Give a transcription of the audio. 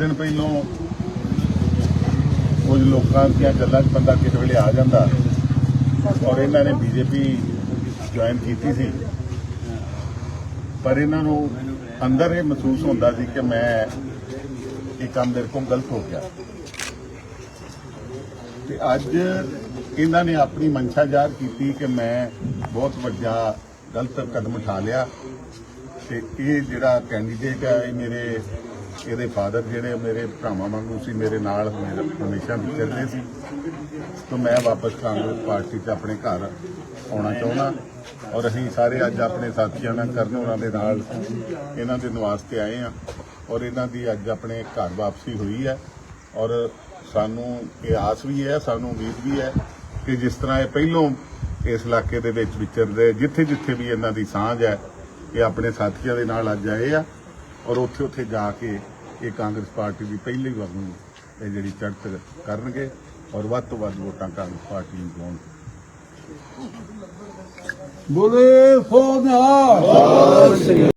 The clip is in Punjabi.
ਦਿਨ ਪਹਿਲੋਂ ਕੁਝ ਲੋਕਾਂ ਦੀਆਂ ਗੱਲਾਂ 'ਚ ਬੰਦਾ ਕਿਸੇ ਵੇਲੇ ਆ ਜਾਂਦਾ। ਔਰ ਇਹਨਾਂ ਨੇ ਬੀਜੇਪੀ ਜੁਆਇਨ ਕੀਤੀ ਸੀ। ਪਰ ਇਹਨਾਂ ਨੂੰ ਅੰਦਰ ਇਹ ਮਹਿਸੂਸ ਹੁੰਦਾ ਸੀ ਕਿ ਮੈਂ ਇਹ ਕੰਮ ਮੇਰੇ ਕੋਲ ਗਲਤ ਹੋ ਗਿਆ। ਤੇ ਅੱਜ ਇਹਨਾਂ ਨੇ ਆਪਣੀ ਮਨਸ਼ਾ ਜ਼ਾਹਰ ਕੀਤੀ ਕਿ ਮੈਂ ਬਹੁਤ ਵੱਡਾ ਗਲਤ ਕਦਮ ਉਠਾ ਲਿਆ। ਤੇ ਇਹ ਜਿਹੜਾ ਕੈਂਡੀਡੇਟ ਹੈ, ਇਹ ਮੇਰੇ ਇਹਦੇ ਫਾਦਰ ਜਿਹੜੇ ਮੇਰੇ ਭਰਾਵਾਂ ਵਾਂਗੂ ਸੀ, ਮੇਰੇ ਨਾਲ ਮੇਰੇ ਹਮੇਸ਼ਾ ਵਿਚਰਦੇ ਸੀ। ਤਾਂ ਮੈਂ ਵਾਪਸ ਕਾਂਗਰਸ ਪਾਰਟੀ 'ਚ ਆਪਣੇ ਘਰ ਆਉਣਾ ਚਾਹੁੰਦਾ ਔਰ ਅਸੀਂ ਸਾਰੇ ਅੱਜ ਆਪਣੇ ਸਾਥੀਆਂ ਨਾਲ ਕਰਨ ਉਹਨਾਂ ਦੇ ਨਾਲ ਇਹਨਾਂ ਦੇ ਨਿਵਾਸ ਤੇ ਆਏ ਆ ਔਰ ਇਹਨਾਂ ਦੀ ਅੱਜ ਆਪਣੇ ਘਰ ਵਾਪਸੀ ਹੋਈ ਹੈ ਔਰ ਸਾਨੂੰ ਇਹ ਆਸ ਵੀ ਹੈ, ਸਾਨੂੰ ਉਮੀਦ ਵੀ ਹੈ ਕਿ ਜਿਸ ਤਰ੍ਹਾਂ ਇਹ ਪਹਿਲੋਂ ਇਸ ਇਲਾਕੇ ਦੇ ਵਿੱਚ ਵਿਚਰਦੇ ਜਿੱਥੇ ਜਿੱਥੇ ਵੀ ਇਹਨਾਂ ਦੀ ਸਾਂਝ ਹੈ, ਇਹ ਆਪਣੇ ਸਾਥੀਆਂ ਦੇ ਨਾਲ ਅੱਜ ਆਏ ਆ ਔਰ ਉੱਥੇ ਉੱਥੇ ਜਾ ਕੇ ਇਹ ਕਾਂਗਰਸ ਪਾਰਟੀ ਦੀ ਪਹਿਲੀ ਵਾਰ ਨੂੰ ਇਹ ਜਿਹੜੀ ਚੜ੍ਹਤ ਕਰਨਗੇ ਔਰ ਵੱਧ ਤੋਂ ਵੱਧ ਵੋਟਾਂ ਕਾਂਗਰਸ ਪਾਰਟੀ ਨੂੰ ਪਾਉਣਗੇ ਬੋਲੇ ਸੋਨਿਆ